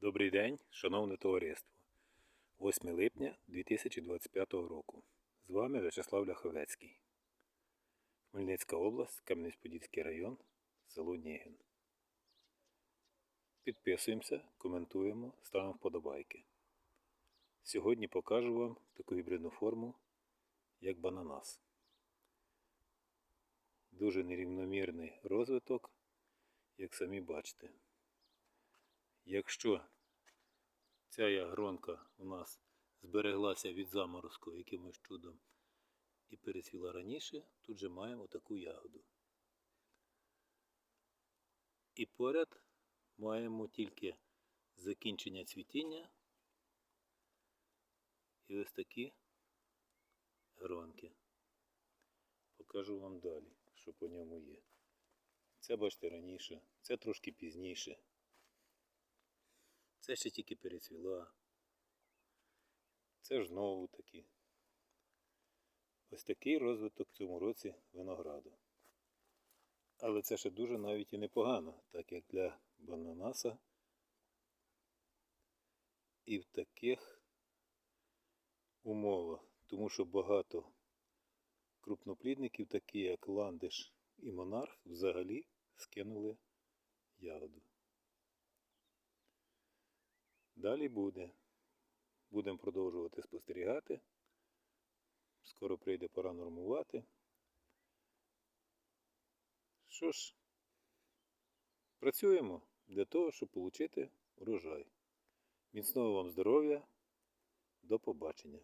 Добрий день, шановне товариство. 8 липня 2025 року. З вами В'ячеслав Ляховецький. Хмельницька область, Кам'янець-Подільський район, село Нігин. Підписуємося, коментуємо, ставимо вподобайки. Сьогодні покажу вам таку гібридну форму, як бананас. Дуже нерівномірний розвиток, як самі бачите. Якщо ця ягронка у нас збереглася від заморозку якимось чудом і перецвіла раніше, тут же маємо таку ягоду. І поряд маємо тільки закінчення цвітіння і ось такі гронки. Покажу вам далі, що по ньому є. Це бачите раніше, це трошки пізніше. Це ще тільки перецвіла. Це ж знову таки. Ось такий розвиток в цьому році винограду. Але це ще дуже навіть і непогано, так як для бананаса. І в таких умовах, тому що багато крупноплідників, такі як ландиш і монарх, взагалі скинули ягоду. Далі буде. Будемо продовжувати спостерігати. Скоро прийде пора нормувати. Що ж, працюємо для того, щоб отримати урожай. Міцного вам здоров'я. До побачення.